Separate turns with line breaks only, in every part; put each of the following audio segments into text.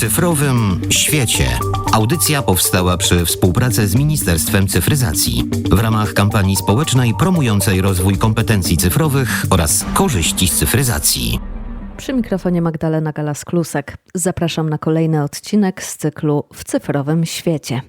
cyfrowym świecie. Audycja powstała przy współpracy z Ministerstwem Cyfryzacji w ramach kampanii społecznej promującej rozwój kompetencji cyfrowych oraz korzyści z cyfryzacji.
Przy mikrofonie Magdalena Galas-Klusek. Zapraszam na kolejny odcinek z cyklu W cyfrowym świecie.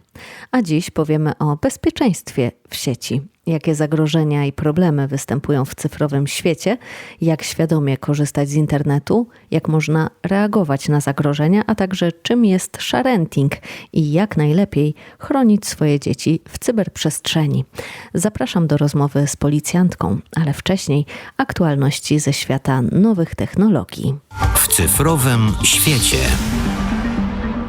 A dziś powiemy o bezpieczeństwie w sieci. Jakie zagrożenia i problemy występują w cyfrowym świecie, jak świadomie korzystać z internetu, jak można reagować na zagrożenia, a także czym jest sharenting i jak najlepiej chronić swoje dzieci w cyberprzestrzeni. Zapraszam do rozmowy z policjantką, ale wcześniej aktualności ze świata nowych technologii.
W cyfrowym świecie.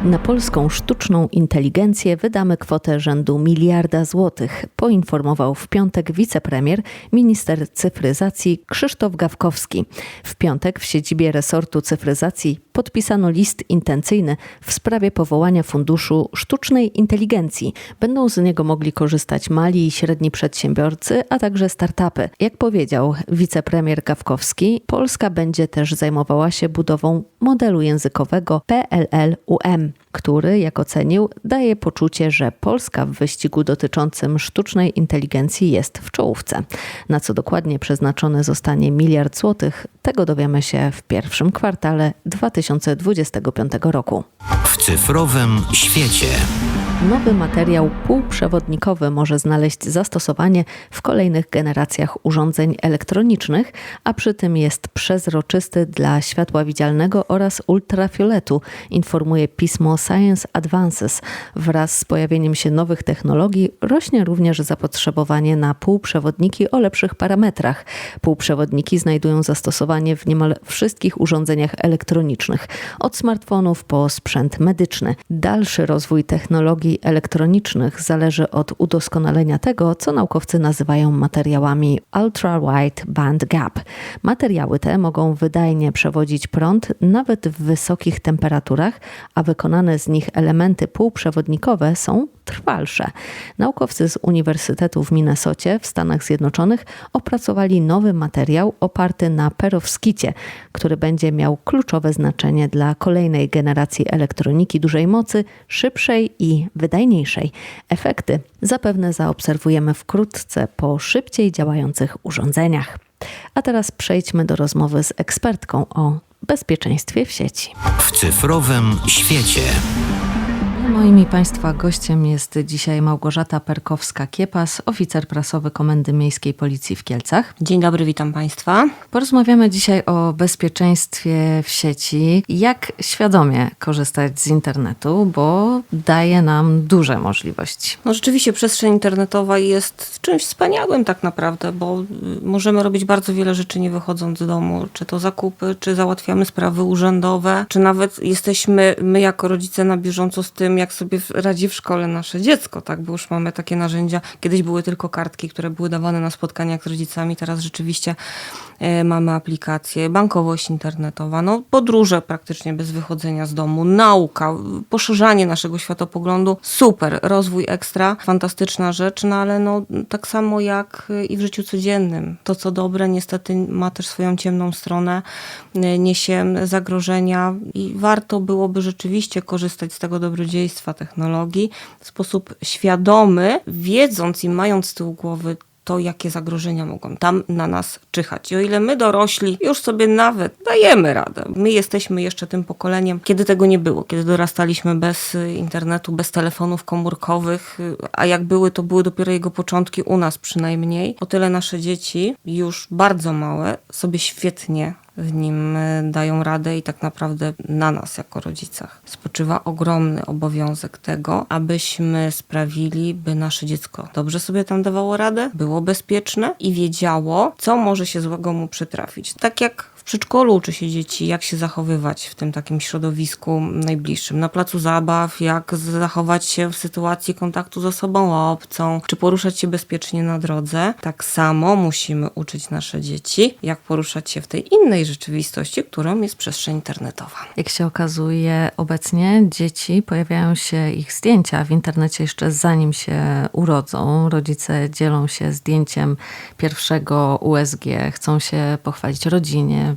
Na polską sztuczną inteligencję wydamy kwotę rzędu miliarda złotych, poinformował w piątek wicepremier, minister cyfryzacji Krzysztof Gawkowski. W piątek w siedzibie resortu cyfryzacji podpisano list intencyjny w sprawie powołania Funduszu Sztucznej Inteligencji. Będą z niego mogli korzystać mali i średni przedsiębiorcy, a także startupy. Jak powiedział wicepremier Gawkowski, Polska będzie też zajmowała się budową modelu językowego PLL-UM który, jak ocenił, daje poczucie, że Polska w wyścigu dotyczącym sztucznej inteligencji jest w czołówce. Na co dokładnie przeznaczony zostanie miliard złotych, tego dowiemy się w pierwszym kwartale 2025 roku.
W cyfrowym świecie.
Nowy materiał półprzewodnikowy może znaleźć zastosowanie w kolejnych generacjach urządzeń elektronicznych, a przy tym jest przezroczysty dla światła widzialnego oraz ultrafioletu, informuje pismo Science Advances. Wraz z pojawieniem się nowych technologii rośnie również zapotrzebowanie na półprzewodniki o lepszych parametrach. Półprzewodniki znajdują zastosowanie w niemal wszystkich urządzeniach elektronicznych, od smartfonów po sprzęt medyczny. Dalszy rozwój technologii elektronicznych zależy od udoskonalenia tego, co naukowcy nazywają materiałami Ultra Wide Band Gap. Materiały te mogą wydajnie przewodzić prąd nawet w wysokich temperaturach, a wykonane z nich elementy półprzewodnikowe są trwalsze. Naukowcy z Uniwersytetu w Minnesocie w Stanach Zjednoczonych opracowali nowy materiał oparty na perowskicie, który będzie miał kluczowe znaczenie dla kolejnej generacji elektroniki dużej mocy, szybszej i wydajniejszej. Efekty zapewne zaobserwujemy wkrótce po szybciej działających urządzeniach. A teraz przejdźmy do rozmowy z ekspertką o bezpieczeństwie w sieci.
W cyfrowym świecie.
Moim i Państwa gościem jest dzisiaj Małgorzata Perkowska-Kiepas, oficer prasowy Komendy Miejskiej Policji w Kielcach.
Dzień dobry, witam Państwa.
Porozmawiamy dzisiaj o bezpieczeństwie w sieci. Jak świadomie korzystać z internetu, bo daje nam duże możliwości.
No rzeczywiście przestrzeń internetowa jest czymś wspaniałym tak naprawdę, bo y, możemy robić bardzo wiele rzeczy nie wychodząc z domu. Czy to zakupy, czy załatwiamy sprawy urzędowe, czy nawet jesteśmy my jako rodzice na bieżąco z tym, jak sobie radzi w szkole nasze dziecko, tak? Bo już mamy takie narzędzia. Kiedyś były tylko kartki, które były dawane na spotkaniach z rodzicami, teraz rzeczywiście mamy aplikacje, bankowość internetowa, no podróże praktycznie bez wychodzenia z domu, nauka, poszerzanie naszego światopoglądu, super, rozwój ekstra, fantastyczna rzecz, no ale no tak samo jak i w życiu codziennym. To co dobre niestety ma też swoją ciemną stronę, e, niesie zagrożenia i warto byłoby rzeczywiście korzystać z tego dobrodziejstwa technologii w sposób świadomy, wiedząc i mając z tyłu głowy to, jakie zagrożenia mogą tam na nas czyhać. I o ile my dorośli już sobie nawet dajemy radę, my jesteśmy jeszcze tym pokoleniem, kiedy tego nie było, kiedy dorastaliśmy bez internetu, bez telefonów komórkowych, a jak były, to były dopiero jego początki u nas przynajmniej. O tyle nasze dzieci, już bardzo małe, sobie świetnie w nim e, dają radę i tak naprawdę na nas jako rodzicach spoczywa ogromny obowiązek tego, abyśmy sprawili, by nasze dziecko dobrze sobie tam dawało radę, było bezpieczne i wiedziało, co może się złego mu przytrafić. Tak jak w przedszkolu uczy się dzieci, jak się zachowywać w tym takim środowisku najbliższym, na placu zabaw, jak zachować się w sytuacji kontaktu z osobą obcą, czy poruszać się bezpiecznie na drodze. Tak samo musimy uczyć nasze dzieci, jak poruszać się w tej innej rzeczywistości, którą jest przestrzeń internetowa.
Jak się okazuje, obecnie dzieci pojawiają się ich zdjęcia w internecie jeszcze zanim się urodzą. Rodzice dzielą się zdjęciem pierwszego USG, chcą się pochwalić rodzinie,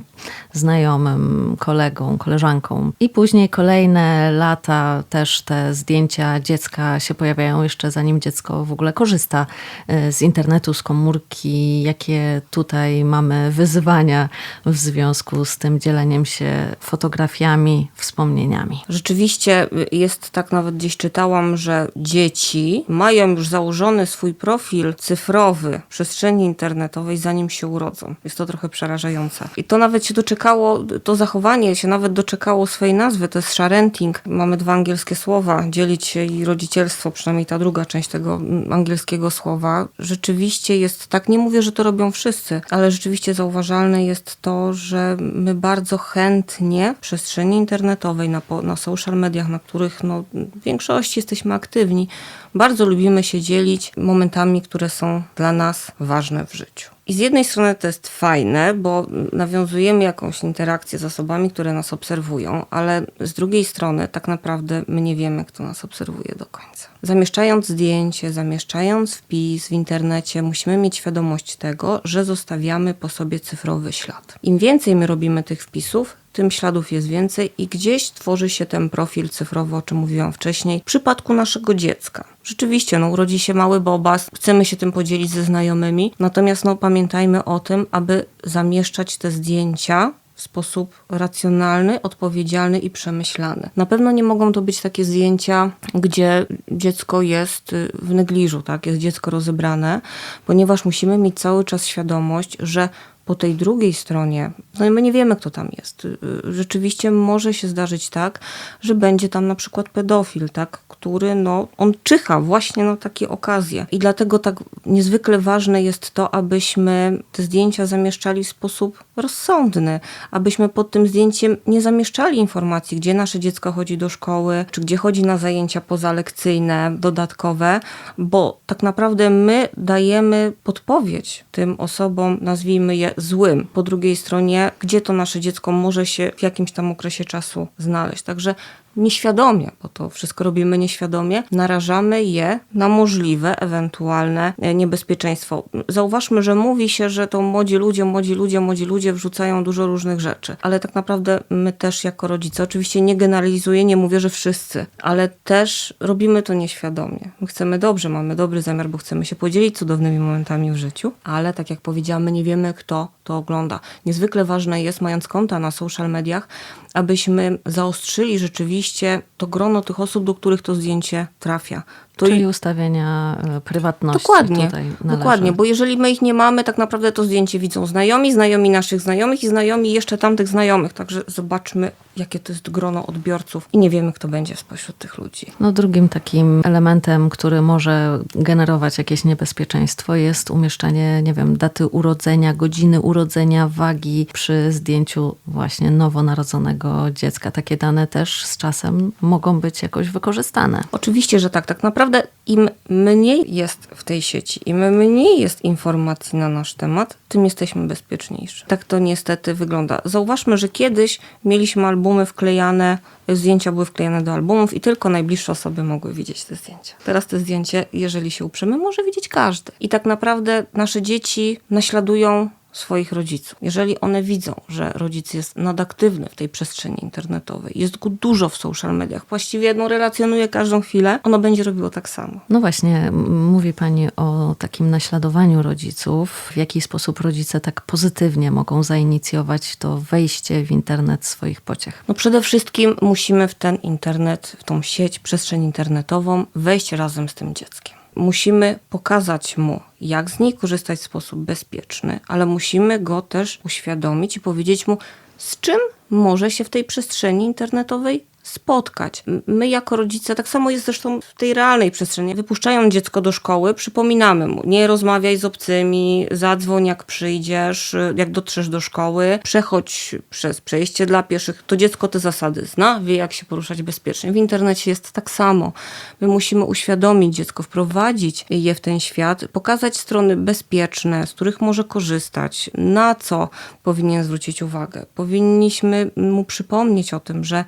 znajomym, kolegą, koleżanką. I później kolejne lata też te zdjęcia dziecka się pojawiają jeszcze zanim dziecko w ogóle korzysta y, z internetu, z komórki. Jakie tutaj mamy wyzwania w związku z tym dzieleniem się fotografiami, wspomnieniami.
Rzeczywiście y, jest tak, nawet gdzieś czytałam, że dzieci mają już założony swój profil cyfrowy przestrzeni internetowej, zanim się urodzą. Jest to trochę przerażające. I to nawet się doczekało, to zachowanie się nawet doczekało swojej nazwy, to jest sharenting. Mamy dwa angielskie słowa, dzielić się i rodzicielstwo, przynajmniej ta druga część tego angielskiego słowa. Rzeczywiście jest tak, nie mówię, że to robią wszyscy, ale rzeczywiście zauważalne jest to, że my bardzo chętnie w przestrzeni internetowej, na, na social mediach, na których no, w większości jesteśmy aktywni, bardzo lubimy się dzielić momentami, które są dla nas ważne w życiu. I z jednej strony to jest fajne, bo nawiązujemy jakąś interakcję z osobami, które nas obserwują, ale z drugiej strony tak naprawdę my nie wiemy, kto nas obserwuje do końca. Zamieszczając zdjęcie, zamieszczając wpis w internecie, musimy mieć świadomość tego, że zostawiamy po sobie cyfrowy ślad. Im więcej my robimy tych wpisów, tym śladów jest więcej i gdzieś tworzy się ten profil cyfrowy, o czym mówiłam wcześniej, w przypadku naszego dziecka. Rzeczywiście, no, urodzi się mały bobas, chcemy się tym podzielić ze znajomymi, natomiast no, pamiętajmy o tym, aby zamieszczać te zdjęcia w sposób racjonalny, odpowiedzialny i przemyślany. Na pewno nie mogą to być takie zdjęcia, gdzie dziecko jest y, w negliżu, tak? jest dziecko rozebrane, ponieważ musimy mieć cały czas świadomość, że po tej drugiej stronie, no my nie wiemy, kto tam jest. Y, Rzeczywiście może się zdarzyć tak, że będzie tam na przykład pedofil, tak, który, no, on czyha właśnie na takie okazje. I dlatego tak niezwykle ważne jest to, abyśmy te zdjęcia zamieszczali w sposób rozsądny, abyśmy pod tym zdjęciem nie zamieszczali informacji, gdzie nasze dziecko chodzi do szkoły, czy gdzie chodzi na zajęcia pozalekcyjne, dodatkowe, bo tak naprawdę my dajemy podpowiedź tym osobom, nazwijmy je złym, po drugiej stronie, gdzie to nasze dziecko może się w jakimś tam okresie czasu znaleźć. Także nieświadomie, bo to wszystko robimy nieświadomie, narażamy je na możliwe, ewentualne e, niebezpieczeństwo. Zauważmy, że mówi się, że to młodzi ludzie, młodzi ludzie, młodzi ludzie wrzucają dużo różnych rzeczy, ale tak naprawdę my też jako rodzice, oczywiście nie generalizuję, nie mówię, że wszyscy, ale też robimy to nieświadomie. My chcemy dobrze, mamy dobry zamiar, bo chcemy się podzielić cudownymi momentami w życiu, ale tak jak powiedziałam, my nie wiemy, kto to ogląda. Niezwykle ważne jest, mając konta na social mediach, abyśmy zaostrzyli rzeczywiście to grono tych osób, do których to zdjęcie trafia. To
Czyli ustawienia e, prywatności
Dokładnie, dokładnie, bo jeżeli my ich nie mamy, tak naprawdę to zdjęcie widzą znajomi, znajomi naszych znajomych i znajomi jeszcze tamtych znajomych. Także zobaczmy, jakie to jest grono odbiorców i nie wiemy, kto będzie spośród tych ludzi.
No, drugim takim elementem, który może generować jakieś niebezpieczeństwo, jest umieszczanie, nie wiem, daty urodzenia, godziny urodzenia, wagi przy zdjęciu właśnie nowonarodzonego dziecka. Takie dane też z czasem mogą być jakoś wykorzystane.
Oczywiście, że tak. Tak naprawdę im mniej jest w tej sieci, im mniej jest informacji na nasz temat, tym jesteśmy bezpieczniejsi. Tak to niestety wygląda. Zauważmy, że kiedyś mieliśmy albumy wklejane, zdjęcia były wklejane do albumów i tylko najbliższe osoby mogły widzieć te zdjęcia. Teraz te zdjęcie, jeżeli się uprzemy, może widzieć każdy. I tak naprawdę nasze dzieci naśladują swoich rodziców. Jeżeli one widzą, że rodzic jest nadaktywny w tej przestrzeni internetowej, jest go dużo w social mediach, właściwie no, relacjonuje każdą chwilę, ono będzie robiło tak samo.
No właśnie, mówi Pani o takim naśladowaniu rodziców. W jaki sposób rodzice tak pozytywnie mogą zainicjować to wejście w internet swoich pociech?
No przede wszystkim musimy w ten internet, w tą sieć, przestrzeń internetową wejść razem z tym dzieckiem. Musimy pokazać mu, jak z niej korzystać w sposób bezpieczny, ale musimy go też uświadomić i powiedzieć mu, z czym może się w tej przestrzeni internetowej spotkać. My jako rodzice, tak samo jest zresztą w tej realnej przestrzeni, wypuszczając dziecko do szkoły, przypominamy mu, nie rozmawiaj z obcymi, zadzwoń jak przyjdziesz, jak dotrzesz do szkoły, przechodź przez przejście dla pieszych. To dziecko te zasady zna, wie jak się poruszać bezpiecznie. W internecie jest tak samo. My musimy uświadomić dziecko, wprowadzić je w ten świat, pokazać strony bezpieczne, z których może korzystać, na co powinien zwrócić uwagę. Powinniśmy mu przypomnieć o tym, że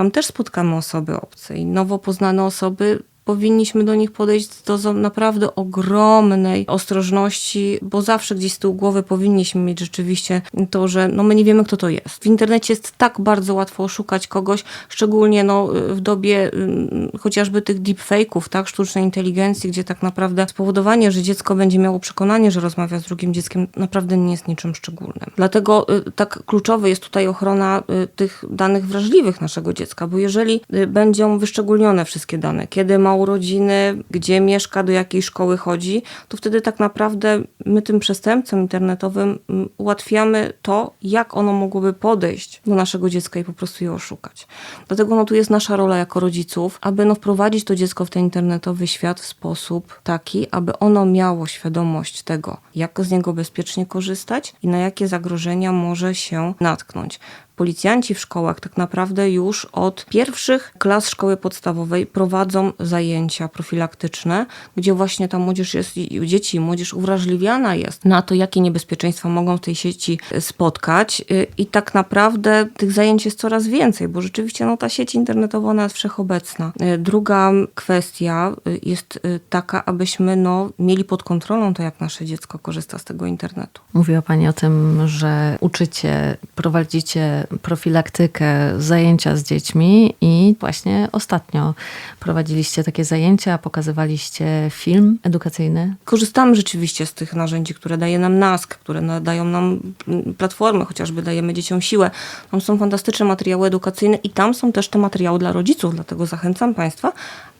tam też spotkamy osoby obce i nowo poznane osoby powinniśmy do nich podejść do za- naprawdę ogromnej ostrożności, bo zawsze gdzieś z tyłu głowy powinniśmy mieć rzeczywiście to, że no my nie wiemy, kto to jest. W internecie jest tak bardzo łatwo oszukać kogoś, szczególnie no, w dobie ym, chociażby tych deepfake'ów, tak, sztucznej inteligencji, gdzie tak naprawdę spowodowanie, że dziecko będzie miało przekonanie, że rozmawia z drugim dzieckiem, naprawdę nie jest niczym szczególnym. Dlatego y, tak kluczowe jest tutaj ochrona y, tych danych wrażliwych naszego dziecka, bo jeżeli y, będą wyszczególnione wszystkie dane, kiedy ma urodziny, gdzie mieszka, do jakiej szkoły chodzi, to wtedy tak naprawdę my tym przestępcom internetowym mm, ułatwiamy to, jak ono mogłoby podejść do naszego dziecka i po prostu je oszukać. Dlatego no, tu jest nasza rola jako rodziców, aby no, wprowadzić to dziecko w ten internetowy świat w sposób taki, aby ono miało świadomość tego, jak z niego bezpiecznie korzystać i na jakie zagrożenia może się natknąć. Policjanci w szkołach tak naprawdę już od pierwszych klas szkoły podstawowej prowadzą zajęcia profilaktyczne, gdzie właśnie ta młodzież jest, dzieci i młodzież uwrażliwiana jest na to, jakie niebezpieczeństwa mogą w tej sieci spotkać. Y, I tak naprawdę tych zajęć jest coraz więcej, bo rzeczywiście no, ta sieć internetowa ona jest wszechobecna. Y, Druga kwestia jest taka, abyśmy no, mieli pod kontrolą to, jak nasze dziecko korzysta z tego internetu.
Mówiła Pani o tym, że uczycie, prowadzicie profilaktykę, zajęcia z dziećmi i właśnie ostatnio prowadziliście takie zajęcia, pokazywaliście film edukacyjny.
Korzystamy rzeczywiście z tych narzędzi, które daje nam NASK, które dają nam mm, platformy, chociażby dajemy dzieciom siłę. Tam są fantastyczne materiały edukacyjne i tam są też te materiały dla rodziców, dlatego zachęcam Państwa,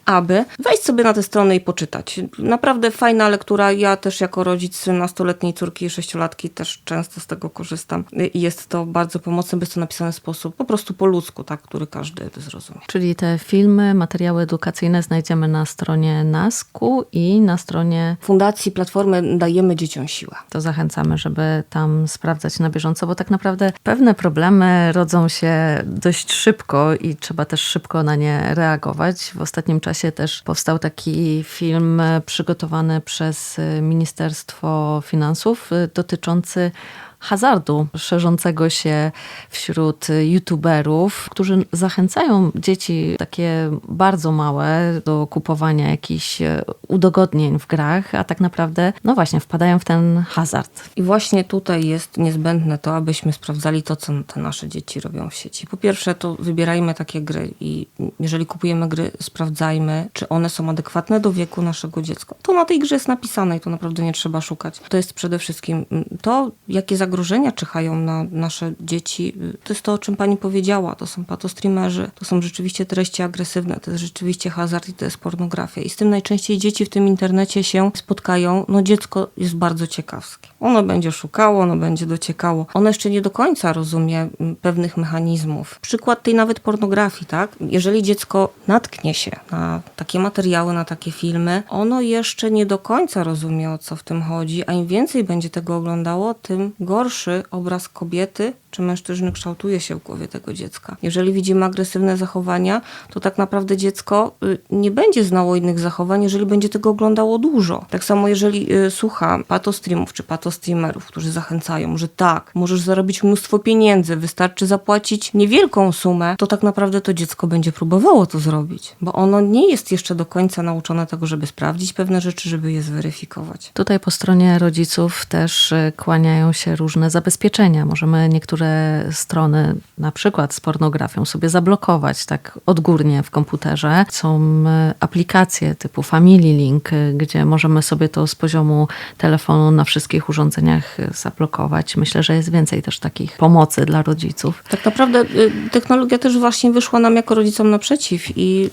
aby wejść sobie na te strony i poczytać. Naprawdę fajna lektura. Ja też jako rodzic nastoletniej córki i sześciolatki też często z tego korzystam. I jest to bardzo pomocne, bo jest to napisane w sposób po prostu po ludzku, tak, który każdy zrozumie.
Czyli te filmy, materiały edukacyjne znajdziemy na stronie NASK-u i na stronie
Fundacji Platformy dajemy dzieciom siłę.
to zachęcamy, żeby tam sprawdzać na bieżąco, bo tak naprawdę pewne problemy rodzą się dość szybko i trzeba też szybko na nie reagować. W ostatnim czasie też powstał taki film e, przygotowany przez e, Ministerstwo Finansów e, dotyczący hazardu szerzącego się wśród youtuberów, którzy zachęcają dzieci takie bardzo małe do kupowania jakichś e, udogodnień w grach, a tak naprawdę, no właśnie, wpadają w ten hazard.
I właśnie tutaj jest niezbędne to, abyśmy sprawdzali to, co te nasze dzieci robią w sieci. Po pierwsze, to wybierajmy takie gry i jeżeli kupujemy gry, sprawdzajmy, czy one są adekwatne do wieku naszego dziecka. To na tej grze jest napisane i to naprawdę nie trzeba szukać. To jest przede wszystkim mm, to, jakie zagrożenia czyhają na nasze dzieci. To jest to, o czym pani powiedziała. To są patostreamerzy, to są rzeczywiście treści agresywne, to jest rzeczywiście hazard i to jest pornografia. I z tym najczęściej dzieci w tym internecie się spotkają. No dziecko jest bardzo ciekawskie. Ono będzie szukało, ono będzie dociekało. Ono jeszcze nie do końca rozumie mm, pewnych mechanizmów. Przykład tej nawet pornografii, tak? Jeżeli dziecko natknie się na takie materiały, na takie filmy, ono jeszcze nie do końca rozumie, o co w tym chodzi, a im więcej będzie tego oglądało, tym gorszy obraz kobiety czy mężczyzny kształtuje się w głowie tego dziecka. Jeżeli widzimy agresywne zachowania, to tak naprawdę dziecko y, nie będzie znało innych zachowań, jeżeli będzie tego oglądało dużo. Tak samo jeżeli y, słucha patostreamów czy patostreamerów, którzy zachęcają, że tak, możesz zarobić mnóstwo pieniędzy, wystarczy zapłacić niewielką sumę, to tak naprawdę to dziecko będzie próbowało to zrobić, bo ono nie jest jeszcze do końca nauczone tego, żeby sprawdzić pewne rzeczy, żeby je zweryfikować.
Tutaj po stronie rodziców też e, kłaniają się różne zabezpieczenia. Możemy niektóre strony, na przykład z pornografią, sobie zablokować tak odgórnie w komputerze. Są e, aplikacje typu Family Link, e, gdzie możemy sobie to z poziomu telefonu na wszystkich urządzeniach e, zablokować. Myślę, że jest więcej też takich pomocy dla rodziców.
Tak naprawdę technologia też właśnie wyszła nam jako rodzicom naprzeciw i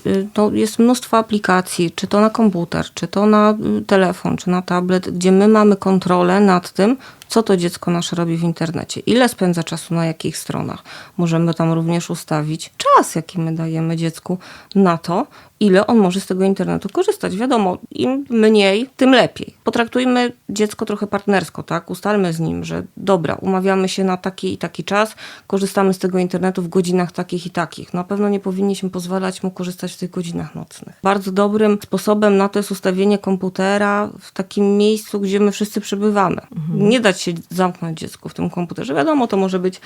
jest mnóstwo aplikacji, czy to na komputer, czy to na telefon, czy na tablet, gdzie my mamy kontrolę nad tym, co to dziecko nasze robi w internecie, ile spędza czasu na jakich stronach. Możemy tam również ustawić czas, jaki my dajemy dziecku na to, ile on może z tego internetu korzystać. Wiadomo, im mniej, tym lepiej. Potraktujmy dziecko trochę partnersko, tak? Ustalmy z nim, że dobra, umawiamy się na taki i taki czas, korzystamy z tego internetu w godzinach takich i takich. Na pewno nie powinniśmy pozwalać mu korzystać w tych godzinach nocnych. Bardzo dobrym sposobem na to jest ustawienie komputera w takim miejscu, gdzie my wszyscy przebywamy. Nie dać się zamknąć dziecku w tym komputerze. Wiadomo, to może być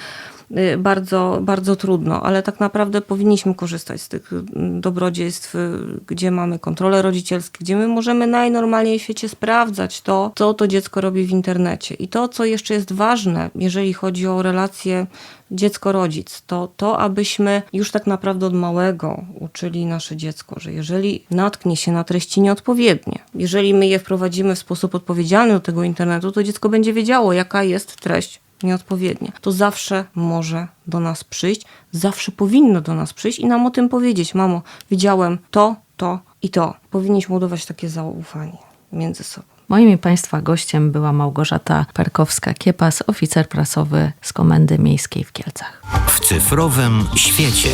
y, bardzo, bardzo trudno, ale tak naprawdę powinniśmy korzystać z tych y, dobrodziejstw, y, gdzie mamy kontrolę rodzicielskie, gdzie my możemy najnormalniej w świecie sprawdzać to, co to dziecko robi w internecie. I to, co jeszcze jest ważne, jeżeli chodzi o relacje dziecko-rodzic, to to, abyśmy już tak naprawdę od małego uczyli nasze dziecko, że jeżeli natknie się na treści nieodpowiednie, jeżeli my je wprowadzimy w sposób odpowiedzialny do tego internetu, to dziecko będzie wiedziało, jaka jest treść nieodpowiednia. To zawsze może do nas przyjść, zawsze powinno do nas przyjść i nam o tym powiedzieć. Mamo, widziałem to, to i to. Powinniśmy budować takie zaufanie między sobą.
Moim i Państwa gościem była Małgorzata Perkowska-Kiepas, oficer prasowy z Komendy Miejskiej w Kielcach.
W cyfrowym świecie.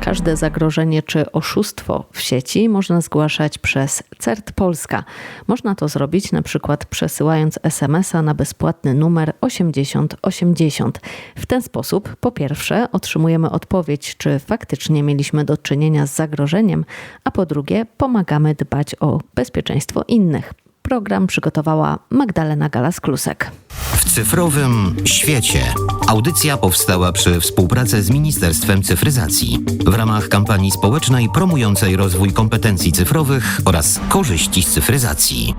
Każde zagrożenie czy oszustwo w sieci można zgłaszać przez CERT Polska. Można to zrobić na przykład przesyłając SMS-a na bezpłatny numer 8080. W ten sposób po pierwsze otrzymujemy odpowiedź, czy faktycznie mieliśmy do czynienia z zagrożeniem, a po drugie pomagamy dbać o bezpieczeństwo innych. Program przygotowała Magdalena Galas-Klusek.
W cyfrowym świecie. Audycja powstała przy współpracy z Ministerstwem Cyfryzacji w ramach kampanii społecznej promującej rozwój kompetencji cyfrowych oraz korzyści z cyfryzacji.